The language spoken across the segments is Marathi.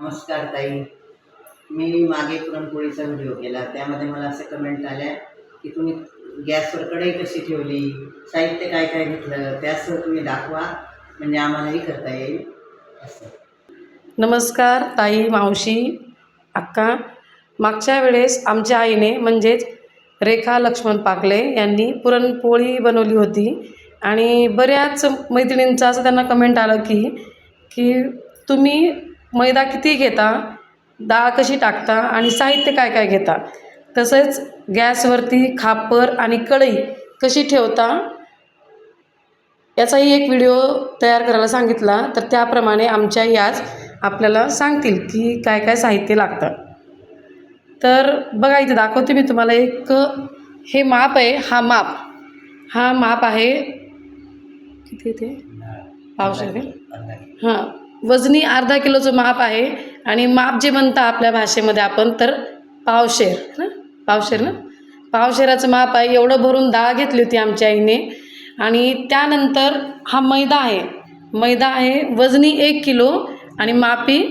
नमस्कार ताई. मी मागे पुरणपोळीचा व्हिडिओ केला. त्यामध्ये मला असे कमेंट आल्या की तुम्ही गॅसवर कढई कशी ठेवली साहित्य काय काय घेतलं त्यासह तुम्ही दाखवा. म्हणजे आम्हालाही करता येईल. असं. नमस्कार ताई मावशी अक्का. मागच्या वेळेस आमच्या आईने म्हणजेच रेखा लक्ष्मण पाकले यांनी पुरणपोळी बनवली होती. आणि बऱ्याच मैत्रिणींचं असं त्यांना कमेंट आलं की की तुम्ही मैदा किती घेता? डाळ कशी टाकता? आणि साहित्य काय काय घेता? तसेच गॅसवरती खापर आणि कढई कशी ठेवता? याचाही एक व्हिडिओ तयार करायला सांगितला. तर त्याप्रमाणे आमच्या याच आपल्याला सांगतील की काय काय साहित्य लागतं. तर बघा इथे दाखवते मी तुम्हाला एक हे माप आहे हा माप. हा माप आहे किती ते पावशे हां. वजनी अर्धा किलोचं माप आहे. आणि माप जे म्हणता आपल्या भाषेमध्ये आपण तर पावशेर ना? पावशेर ना? पावशेराचं माप आहे. एवढं भरून डाळ घेतली होती आमच्या आईने. आणि त्यानंतर हा मैदा आहे. मैदा आहे वजनी एक किलो आणि मापी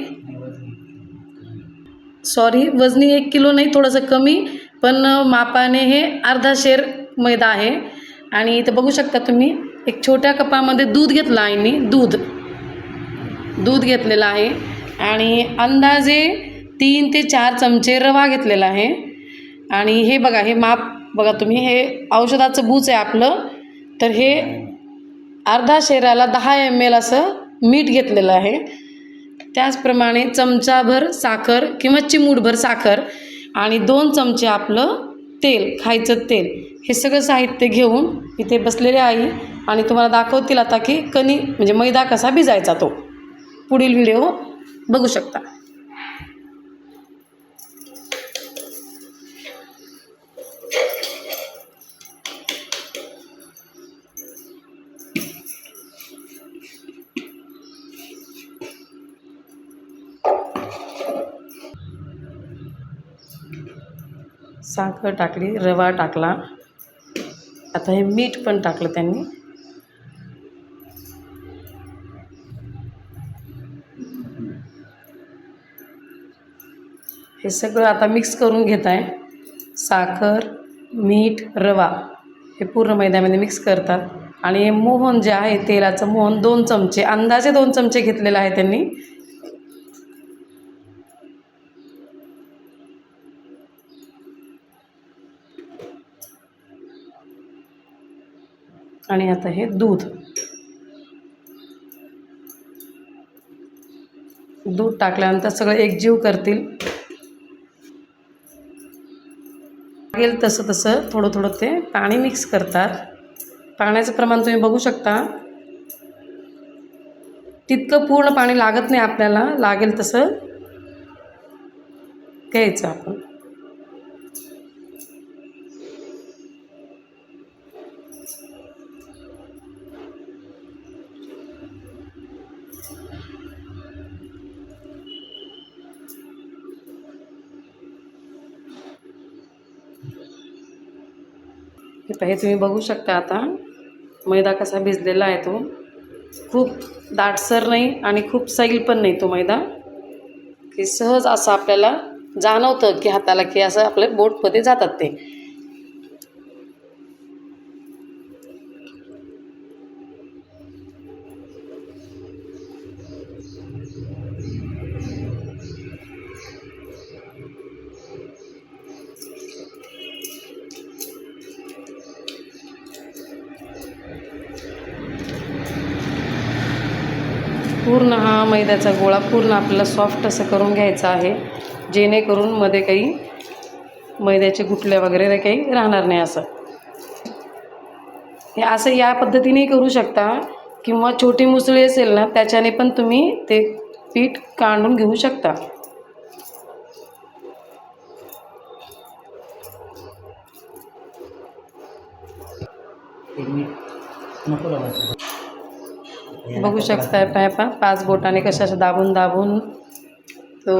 सॉरी वजनी एक किलो नाही थोडंसं कमी पण मापाने हे अर्धा शेर मैदा आहे. आणि इथं बघू शकता तुम्ही एक छोट्या कपामध्ये दूध घेतलं आईने दूध. दूध घेतलेलं आहे. आणि अंदाजे तीन ते चार चमचे रवा घेतलेला आहे. आणि हे बघा हे माप बघा तुम्ही हे औषधाचं बूच आहे आपलं. तर हे अर्धा शेराला दहा एम एल असं मीठ घेतलेलं आहे. त्याचप्रमाणे चमचाभर साखर किंवा चिमूटभर साखर आणि दोन चमचे आपलं तेल खायचं तेल. हे सगळं साहित्य घेऊन इथे बसलेले आई आणि तुम्हाला दाखवतील आता की कणी म्हणजे मैदा कसा भिजायचा तो. पुढील व्हिडिओ बघू शकता. साखर टाकली रवा टाकला. आता हे मीठ पण टाकलं त्यांनी. हे सगळं आता मिक्स करून घेत आहे. साखर मीठ रवा हे पूर्ण मैद्यामध्ये मिक्स करतात. आणि हे मोहन जे आहे तेलाचं मोहन दोन चमचे अंदाजे दोन चमचे घेतलेलं आहे त्यांनी. आणि आता हे दूध. दूध टाकल्यानंतर सगळं एकजीव करतील. लागेल तसं तसं थोडं थोडं ते पाणी मिक्स करतात. पाण्याचं प्रमाण तुम्ही बघू शकता. तितकं पूर्ण पाणी लागत नाही आपल्याला लागेल तसं घ्यायचं आपण. हे पाहे तुम्ही बघू शकता आता. मैदा कसा भिजलेला आहे तो. खूप दाटसर नाही आणि खूप सैल पण नाही तो मैदा. की सहज असं आपल्याला जाणवतं की हाताला की असं आपल्या बोटमध्ये जातात ते. पूर्ण हा मैद्याचा गोळा पूर्ण आपल्याला सॉफ्ट असं करून घ्यायचा आहे. जेणेकरून मध्ये काही मैद्याचे गुटल्या वगैरे काही राहणार नाही असं. हे असं या पद्धतीने करू शकता किंवा छोटी मुसळी असेल ना त्याच्याने पण तुम्ही ते पीठ काढून घेऊ शकता. नको बघू शकताय पाय पा पाच बोटाने कशा असं दाबून दाबून तो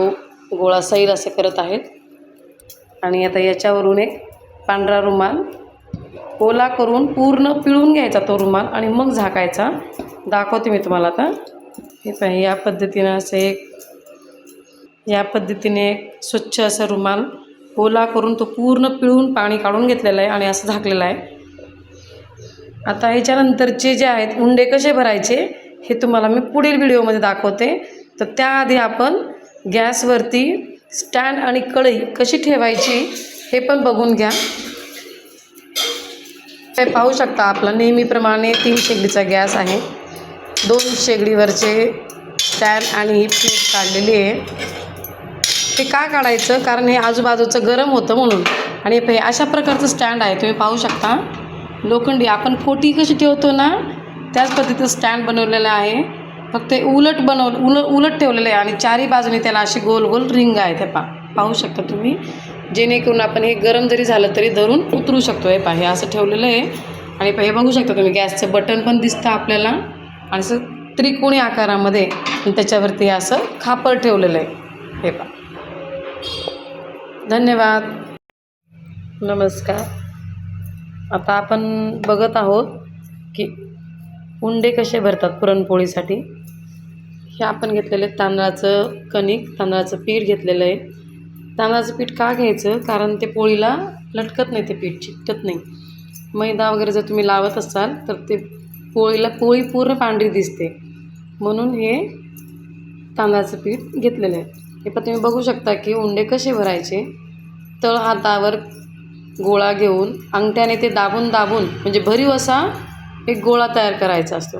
गोळा सैल असे करत आहेत. आणि आता याच्यावरून एक पांढरा रुमाल ओला करून पूर्ण पिळून घ्यायचा तो रुमाल आणि मग झाकायचा. दाखवते मी तुम्हाला आता. हे पाहिजे या पद्धतीनं असे एक या पद्धतीने एक स्वच्छ असा रुमाल ओला करून तो पूर्ण पिळून पाणी काढून घेतलेलं आहे आणि असं झाकलेलं आहे. आता ह्याच्यानंतरचे जे आहेत उंडे कसे भरायचे? हे तुम्हाला मी पुढील व्हिडिओमध्ये दाखवते. तर त्याआधी आपण गॅसवरती स्टँड आणि कढई कशी ठेवायची हे पण बघून घ्या. हे पाहू शकता आपला नेहमीप्रमाणे तीन शेगडीचा गॅस आहे. दोन शेगडीवरचे स्टँड आणि ही प्लेट काढलेली आहे. ते का काढायचं? कारण हे आजूबाजूचं गरम होतं म्हणून. आणि हे अशा प्रकारचं स्टँड आहे तुम्ही पाहू शकता. लोखंडी आपण कोटी कशी ठेवतो ना त्याच पद्धतीचं स्टँड बनवलेलं आहे. फक्त उलट बनव उल उलट ठेवलेलं आहे आणि चारही बाजूने त्याला अशी गोल गोल रिंग आहे ते पा पाहू शकता तुम्ही. जेणेकरून आपण हे गरम जरी झालं तरी धरून उतरू शकतो हे पा हे असं ठेवलेलं आहे. आणि हे बघू शकता तुम्ही गॅसचं बटन पण दिसतं आपल्याला. आणि असं त्रिकोणी आकारामध्ये त्याच्यावरती हे असं खापर ठेवलेलं आहे. हे पा धन्यवाद. नमस्कार. आता आपण बघत आहोत की उंडे कसे भरतात पुरणपोळीसाठी? हे आपण घेतलेले तांदळाचं कणिक तांदळाचं पीठ घेतलेलं आहे. तांदळाचं पीठ का घ्यायचं? कारण ते पोळीला लटकत नाही ते पीठ चिकटत नाही. मैदा वगैरे जर तुम्ही लावत असाल तर ते पोळीला पोळी पूर्ण पांढरी दिसते. म्हणून हे तांदळाचं पीठ घेतलेलं आहे. हे पण तुम्ही बघू शकता की उंडे कसे भरायचे. तळ हातावर गोळा घेऊन अंगठ्याने ते दाबून दाबून म्हणजे भरीव असा एक गोळा तयार करायचा असतो.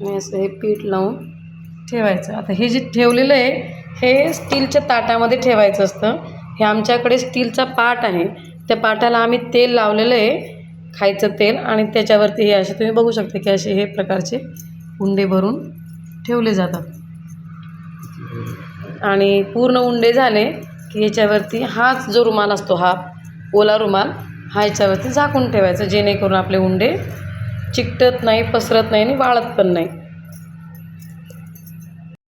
आणि असं हे पीठ लावून ठेवायचं. आता हे जे ठेवलेलं आहे हे स्टीलच्या ताटामध्ये ठेवायचं असतं. हे आमच्याकडे स्टीलचा पाट आहे. त्या पाटाला आम्ही तेल लावलेलं आहे खायचं तेल. आणि त्याच्यावरती हे असे तुम्ही बघू शकता की असे हे प्रकारचे उंडे भरून ठेवले जातात. आणि पूर्ण उंडे झाले की याच्यावरती हाच जो रुमाल असतो हा ओला रुमाल हा याच्यावरती झाकून ठेवायचा जेणेकरून आपले उंडे चिकटत नाही पसरत नाही आणि वाळत पण नाही.